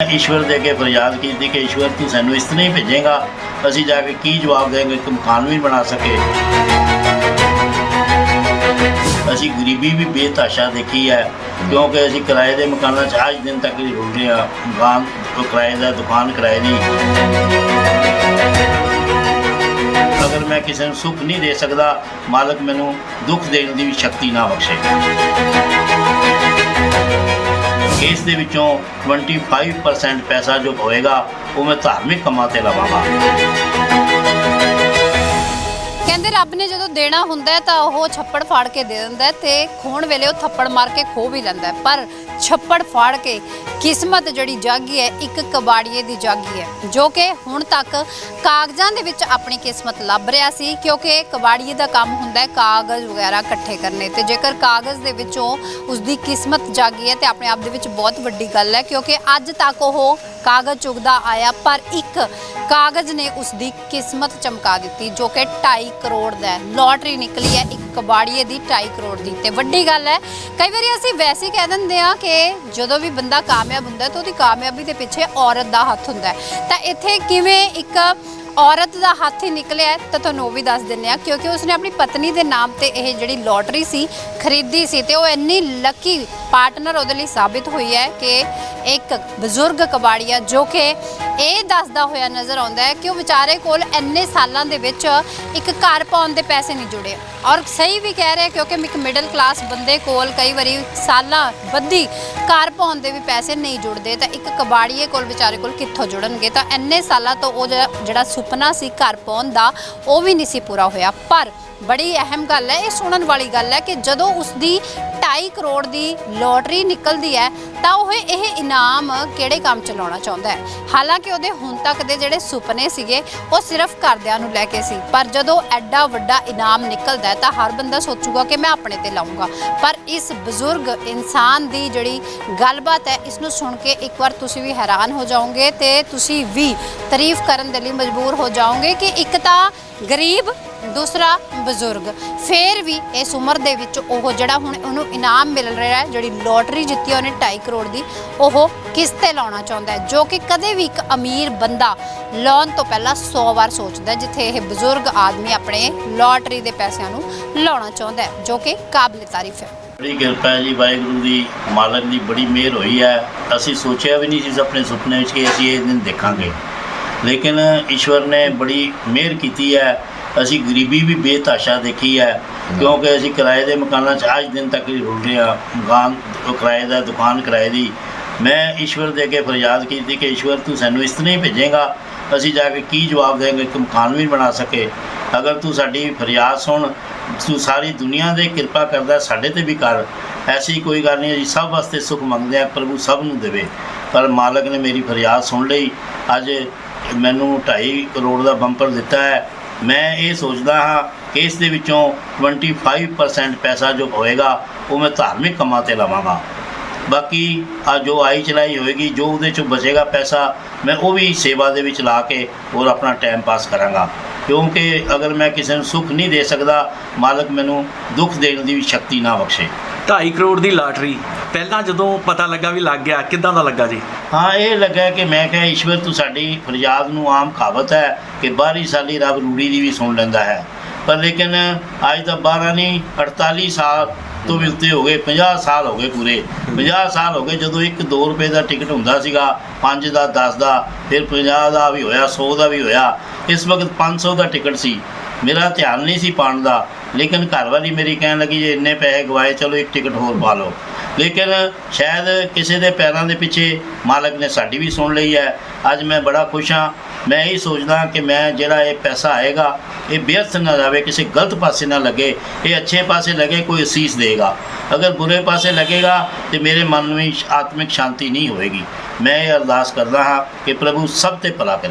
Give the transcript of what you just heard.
ਈਸ਼ਵਰ ਦੇ ਅੱਗੇ ਫਰਿਆਦ ਕੀਤੀ ਕਿ ਈਸ਼ਵਰ ਤੂੰ ਸਾਨੂੰ ਇਸ ਤਰ੍ਹਾਂ ਹੀ ਭੇਜੇਗਾ, ਅਸੀਂ ਜਾ ਕੇ ਕੀ ਜਵਾਬ ਦੇਵਾਂਗੇ ਕਿ ਮਕਾਨ ਵੀ ਬਣਾ ਸਕੇ। ਅਸੀਂ ਗਰੀਬੀ ਵੀ ਬੇਤਾਸ਼ਾ ਦੇਖੀ ਹੈ, ਕਿਉਂਕਿ ਅਸੀਂ ਕਿਰਾਏ ਦੇ ਮਕਾਨਾਂ 'ਚ ਅੱਜ ਦਿਨ ਤੱਕ ਹੀ ਰੁਲ ਰਹੇ ਹਾਂ। ਮਕਾਨ ਤੋਂ ਕਿਰਾਏ ਦਾ ਦੁਕਾਨ ਕਿਰਾਏ ਦੀ। ਅਗਰ ਮੈਂ ਕਿਸੇ ਨੂੰ ਸੁੱਖ ਨਹੀਂ ਦੇ ਸਕਦਾ, ਮਾਲਕ ਮੈਨੂੰ ਦੁੱਖ ਦੇਣ ਦੀ ਵੀ ਸ਼ਕਤੀ ਨਾ ਬਖਸ਼ੇ। ਇਸ ਦੇ ਵਿੱਚੋਂ 25% ਪੈਸਾ ਜੋ ਹੋਏਗਾ, ਉਹ ਮੈਂ ਧਾਰਮਿਕ ਕੰਮਾਂ ਤੇ ਲਵਾਂਗਾ। ਕਹਿੰਦੇ ਰੱਬ ਨੇ ਜਦੋਂ ਦੇਣਾ ਹੁੰਦਾ ਹੈ ਤਾਂ ਉਹ ਛੱਪੜ ਫਾੜ ਕੇ ਦੇ ਦਿੰਦਾ ਹੈ ਤੇ ਖੋਣ ਵੇਲੇ ਉਹ ਥੱਪੜ ਮਾਰ ਕੇ ਖੋ ਵੀ ਲੈਂਦਾ ਹੈ। ਪਰ ਛੱਪੜ ਫਾੜ ਕੇ ਕਿਸਮਤ ਜਿਹੜੀ ਜਾਗੀ ਹੈ, ਇੱਕ ਕਬਾੜੀਏ ਦੀ ਜਾਗੀ ਹੈ, ਜੋ ਕਿ ਹੁਣ ਤੱਕ ਕਾਗਜ਼ਾਂ ਦੇ ਵਿੱਚ ਆਪਣੀ ਕਿਸਮਤ ਲੱਭ ਰਿਹਾ ਸੀ, ਕਿਉਂਕਿ ਕਬਾੜੀਏ ਦਾ ਕੰਮ ਹੁੰਦਾ ਹੈ ਕਾਗਜ਼ ਵਗੈਰਾ ਇਕੱਠੇ ਕਰਨੇ ਤੇ ਜੇਕਰ ਕਾਗਜ਼ ਦੇ ਵਿੱਚੋਂ ਉਸ ਦੀ ਕਿਸਮਤ ਜਾਗੀ ਹੈ ਤੇ ਆਪਣੇ ਆਪ ਦੇ ਵਿੱਚ ਬਹੁਤ ਵੱਡੀ ਗੱਲ ਹੈ, ਕਿਉਂਕਿ ਅੱਜ ਤੱਕ ਉਹ ਕਾਗਜ਼ ਚੁਗਦਾ ਆਇਆ, ਪਰ ਇੱਕ ਕਾਗਜ਼ ਨੇ ਉਸ ਦੀ ਕਿਸਮਤ ਚਮਕਾ ਦਿੱਤੀ, ਜੋ ਕਿ 2.5 ਕਰੋੜ ਦਾ ਹੈ। ਲੋਟਰੀ ਨਿਕਲੀ ਹੈ, ਇੱਕ ਕਬਾੜੀਏ ਦੀ 2.5 ਕਰੋੜ ਦੀ। ਤੇ ਵੱਡੀ ਗੱਲ ਹੈ, ਕਈ ਵਾਰੀ ਅਸੀਂ ਵੈਸੇ ਕਹਿ ਦਿੰਦੇ ਆ ਕਿ ਜਦੋਂ ਵੀ ਬੰਦਾ ਕਾਮਯਾਬ ਹੁੰਦਾ ਤਾਂ ਉਹਦੀ ਕਾਮਯਾਬੀ ਦੇ ਪਿੱਛੇ ਔਰਤ ਦਾ ਹੱਥ ਹੁੰਦਾ ਹੈ। ਤਾਂ ਇੱਥੇ ਕਿਵੇਂ ਇੱਕ ਔਰਤ ਦਾ ਹੱਥ ਹੀ ਨਿਕਲਿਆ ਤਾਂ ਤੁਹਾਨੂੰ ਉਹ ਵੀ ਦੱਸ ਦਿੰਨੇ ਆ ਕਿਉਂਕਿ ਉਸਨੇ ਆਪਣੀ ਪਤਨੀ ਦੇ ਨਾਮ ਤੇ ਇਹ ਜਿਹੜੀ ਲੋਟਰੀ ਸੀ, ਖਰੀਦੀ ਸੀ, ਤੇ ਉਹ ਇੰਨੀ ਲੱਕੀ ਪਾਰਟਨਰ ਉਹਦੇ ਲਈ ਸਾਬਿਤ ਹੋਈ ਹੈ ਕਿ ਇੱਕ ਬਜ਼ੁਰਗ ਕਬਾੜੀਆ ਜੋ ਕਿ ਇਹ ਦੱਸਦਾ ਹੋਇਆ ਨਜ਼ਰ ਆਉਂਦਾ ਹੈ ਕਿ ਉਹ ਵਿਚਾਰੇ ਕੋਲ ਇੰਨੇ ਸਾਲਾਂ ਦੇ ਵਿੱਚ ਇੱਕ ਘਰ ਪਾਉਣ ਦੇ ਪੈਸੇ ਨਹੀਂ ਜੁੜੇ। ਔਰ ਸਹੀ ਵੀ ਕਹਿ ਰਿਹਾ ਕਿਉਂਕਿ ਇੱਕ ਮਿਡਲ ਕਲਾਸ ਬੰਦੇ ਕੋਲ ਕਈ ਵਾਰੀ ਸਾਲਾਂ ਬੱਧੀ ਘਰ ਪਾਉਣ ਦੇ ਵੀ ਪੈਸੇ ਨਹੀਂ ਜੁੜਦੇ, ਤਾਂ ਇੱਕ ਕਬਾੜੀਏ ਕੋਲ ਵਿਚਾਰੇ ਕੋਲ ਕਿੱਥੋਂ ਜੁੜਨਗੇ? ਤਾਂ ਇੰਨੇ ਸਾਲਾਂ ਤੋਂ ਉਹ ਜਿਹੜਾ ਜਿਹੜਾ ਸੁਪਨਾ ਸੀ ਘਰ ਪਾਉਣ ਦਾ, ਉਹ ਵੀ ਨਹੀਂ ਸੀ ਪੂਰਾ ਹੋਇਆ। ਪਰ ਬੜੀ ਅਹਿਮ ਗੱਲ ਹੈ, ਇਹ ਸੁਣਨ ਵਾਲੀ ਗੱਲ ਹੈ ਕਿ ਜਦੋਂ ਉਸ ਦੀ 2.5 ਕਰੋੜ ਦੀ ਲੋਟਰੀ ਨਿਕਲਦੀ ਹੈ, ਤਾਂ ਉਹ ਇਹ ਇਨਾਮ ਕਿਹੜੇ ਕੰਮ ਚ ਲਾਉਣਾ ਚਾਹੁੰਦਾ ਹੈ? ਹਾਲਾਂਕਿ ਉਹਦੇ ਹੁਣ ਤੱਕ ਦੇ ਜਿਹੜੇ ਸੁਪਨੇ ਸੀਗੇ, ਉਹ ਸਿਰਫ ਘਰਦਿਆਂ ਨੂੰ ਲੈ ਕੇ ਸੀ। ਪਰ ਜਦੋਂ ਐਡਾ ਵੱਡਾ ਇਨਾਮ ਨਿਕਲਦਾ ਤਾਂ ਹਰ ਬੰਦਾ ਸੋਚੂਗਾ ਕਿ ਮੈਂ ਆਪਣੇ ਤੇ ਲਾਉਂਗਾ ਪਰ ਇਸ ਬਜ਼ੁਰਗ ਇਨਸਾਨ ਦੀ ਜਿਹੜੀ ਗੱਲਬਾਤ ਹੈ, ਇਸ ਨੂੰ ਸੁਣ ਕੇ ਇੱਕ ਵਾਰ ਤੁਸੀਂ ਵੀ ਹੈਰਾਨ ਹੋ ਜਾਓਗੇ ਤੇ ਤੁਸੀਂ ਵੀ ਤਾਰੀਫ ਕਰਨ ਦੇ ਲਈ ਮਜਬੂਰ ਹੋ ਜਾਓਗੇ ਕਿ ਇੱਕ ਤਾਂ ਗਰੀਬ ਦੂਸਰਾ ਬਜ਼ੁਰਗ। ਫੇਰ ਵੀ ਇਸ ਉਮਰ ਦੇ ਵਿੱਚ ਉਹ ਜਿਹੜਾ ਹੁਣ ਉਹਨੂੰ ਇਨਾਮ ਮਿਲ ਰਿਹਾ ਹੈ, ਜਿਹੜੀ ਲੋਟਰੀ ਜਿੱਤੀ ਉਹਨੇ 2.5 ਕਰੋੜ ਦੀ, ਉਹ ਕਿਸ ਤੇ ਲਾਉਣਾ ਚਾਹੁੰਦਾ ਹੈ? ਜੋ ਕਿ ਕਦੇ ਵੀ ਇੱਕ ਅਮੀਰ ਬੰਦਾ ਲਾਉਣ ਤੋਂ ਪਹਿਲਾਂ 100 ਵਾਰ ਸੋਚਦਾ ਜਿੱਥੇ ਇਹ ਬਜ਼ੁਰਗ ਆਦਮੀ ਆਪਣੇ ਲੋਟਰੀ ਦੇ ਪੈਸਿਆਂ ਨੂੰ ਲਾਉਣਾ ਚਾਹੁੰਦਾ ਹੈ, ਜੋ ਕਿ ਕਾਬਿਲ ਤਾਰੀਫ ਹੈ। ਬੜੀ ਕਿਰਪਾ ਹੈ ਜੀ, ਵਾਹਿਗੁਰੂ ਦੀ ਮਾਲਕ ਦੀ ਬੜੀ ਮਿਹਰ ਹੋਈ ਹੈ। ਅਸੀਂ ਸੋਚਿਆ ਵੀ ਨਹੀਂ ਸੀ ਆਪਣੇ ਸੁਪਨੇ ਵਿੱਚ ਕਿ ਅਸੀਂ ਇਹ ਦਿਨ ਦੇਖਾਂਗੇ। ਲੇਕਿਨ ਈਸ਼ਵਰ ਨੇ ਬੜੀ ਮਿਹਰ ਕੀਤੀ ਹੈ ਅਸੀਂ ਗਰੀਬੀ ਵੀ ਬੇਤਾਸ਼ਾ ਦੇਖੀ ਹੈ ਕਿਉਂਕਿ ਅਸੀਂ ਕਿਰਾਏ ਦੇ ਮਕਾਨਾਂ 'ਚ ਅੱਜ ਦਿਨ ਤੱਕ ਹੀ ਰੁਲ ਰਹੇ ਹਾਂ। ਮਕਾਨ ਕਿਰਾਏ ਦਾ ਦੁਕਾਨ ਕਿਰਾਏ ਦੀ। ਮੈਂ ਈਸ਼ਵਰ ਦੇ ਅੱਗੇ ਫਰਿਆਦ ਕੀਤੀ ਕਿ ਈਸ਼ਵਰ ਤੂੰ ਸਾਨੂੰ ਇਸ ਤਰ੍ਹਾਂ ਹੀ ਭੇਜੇਗਾ। ਅਸੀਂ ਜਾ ਕੇ ਕੀ ਜਵਾਬ ਦੇਵਾਂਗੇ ਕਿ ਮਕਾਨ ਵੀ ਬਣਾ ਸਕੇ। ਅਗਰ ਤੂੰ ਸਾਡੀ ਫਰਿਆਦ ਸੁਣ ਤੂੰ ਸਾਰੀ ਦੁਨੀਆ ਦੇ ਕਿਰਪਾ ਕਰਦਾ ਸਾਡੇ ਤੇ ਵੀ ਕਰ। ਐਸੀ ਕੋਈ ਗੱਲ ਨਹੀਂ ਅਸੀਂ ਸਭ ਵਾਸਤੇ ਸੁੱਖ ਮੰਗਦੇ ਆ ਪ੍ਰਭੂ ਸਭ ਨੂੰ ਦੇਵੇ। ਪਰ ਮਾਲਕ ਨੇ ਮੇਰੀ ਫਰਿਆਦ ਸੁਣ ਲਈ। ਅੱਜ ਮੈਨੂੰ 2.5 ਕਰੋੜ ਦਾ ਬੰਪਰ ਦਿੱਤਾ ਹੈ। ਮੈਂ ਇਹ ਸੋਚਦਾ ਹਾਂ ਕਿ ਇਸ ਦੇ ਵਿੱਚੋਂ 25% ਪੈਸਾ ਜੋ ਹੋਏਗਾ, ਉਹ ਮੈਂ ਧਾਰਮਿਕ ਕੰਮਾਂ ਤੇ ਲਵਾਂਗਾ। ਬਾਕੀ ਆ ਜੋ ਆਈ ਚਲਾਈ ਹੋਏਗੀ, ਜੋ ਉਹਦੇ ਚੋਂ ਬਚੇਗਾ ਪੈਸਾ, ਮੈਂ ਉਹ ਵੀ ਸੇਵਾ ਦੇ ਵਿੱਚ ਲਾ ਕੇ ਔਰ ਆਪਣਾ ਟਾਈਮ ਪਾਸ ਕਰਾਂਗਾ। ਕਿਉਂਕਿ ਅਗਰ ਮੈਂ ਕਿਸੇ ਨੂੰ ਸੁੱਖ ਨਹੀਂ ਦੇ ਸਕਦਾ, ਮਾਲਕ ਮੈਨੂੰ ਦੁੱਖ ਦੇਣ ਦੀ ਵੀ ਸ਼ਕਤੀ ਨਾ ਬਖਸ਼ੇ। 2.5 ਕਰੋੜ ਦੀ ਲਾਟਰੀ। ਪਹਿਲਾਂ ਜਦੋਂ ਪਤਾ ਲੱਗਾ ਵੀ ਲੱਗ ਗਿਆ, ਕਿੱਦਾਂ ਦਾ ਲੱਗਾ ਜੀ? ਹਾਂ, ਇਹ ਲੱਗਾ ਕਿ ਮੈਂ ਕਿਹਾ, ਈਸ਼ਵਰ, ਤੂੰ ਸਾਡੀ ਫਰਿਆਦ ਨੂੰ ਆਮ ਕਹਾਵਤ ਹੈ ਕਿ ਬਾਹਰੀ ਸਾਲੀ ਰੱਬ ਰੂੜੀ ਦੀ ਵੀ ਸੁਣ ਲੈਂਦਾ ਹੈ। ਪਰ ਲੇਕਿਨ ਅੱਜ ਤਾਂ 12 ਨਹੀਂ 48 ਸਾਲ ਤੋਂ ਵੀ ਉੱਤੇ ਹੋ ਗਏ 50 ਸਾਲ ਹੋ ਗਏ ਪੂਰੇ। 50 ਸਾਲ ਹੋ ਗਏ, ਜਦੋਂ ਇੱਕ 2 ਰੁਪਏ ਦਾ ਟਿਕਟ ਹੁੰਦਾ ਸੀਗਾ 5 ਦਾ 10 ਦਾ, ਫਿਰ 50 ਦਾ ਵੀ ਹੋਇਆ 100 ਦਾ ਵੀ ਹੋਇਆ। ਇਸ ਵਕਤ 500 ਦਾ ਟਿਕਟ ਸੀ। ਮੇਰਾ ਧਿਆਨ ਨਹੀਂ ਸੀ ਪਾਉਣ ਦਾ। ਲੇਕਿਨ ਘਰ ਵਾਲੀ ਮੇਰੀ ਕਹਿਣ ਲੱਗੀ, ਜੇ ਇੰਨੇ ਪੈਸੇ ਗਵਾਏ, ਚਲੋ ਇੱਕ ਟਿਕਟ ਹੋਰ ਪਾ ਲਓ। ਲੇਕਿਨ ਸ਼ਾਇਦ ਕਿਸੇ ਦੇ ਪੈਰਾਂ ਦੇ ਪਿੱਛੇ ਮਾਲਕ ਨੇ ਸਾਡੀ ਵੀ ਸੁਣ ਲਈ ਹੈ। ਅੱਜ ਮੈਂ ਬੜਾ ਖੁਸ਼ ਹਾਂ। ਮੈਂ ਇਹ ਸੋਚਦਾ ਕਿ ਮੈਂ ਜਿਹੜਾ ਇਹ ਪੈਸਾ ਆਏਗਾ, ਇਹ ਬੇਅਰਥ ਨਾ ਜਾਵੇ, ਕਿਸੇ ਗਲਤ ਪਾਸੇ ਨਾ ਲੱਗੇ। ਇਹ ਅੱਛੇ ਪਾਸੇ ਲੱਗੇ, ਕੋਈ ਅਸੀਸ ਦੇਗਾ। ਅਗਰ ਬੁਰੇ ਪਾਸੇ ਲੱਗੇਗਾ ਤੇ ਮੇਰੇ ਮਨ ਨੂੰ ਆਤਮਿਕ ਸ਼ਾਂਤੀ ਨਹੀਂ ਹੋਏਗੀ। ਮੈਂ ਇਹ ਅਰਦਾਸ ਕਰਦਾ ਹਾਂ ਕਿ ਪ੍ਰਭੂ ਸਭ ਤੇ ਭਲਾ ਕਰੇ।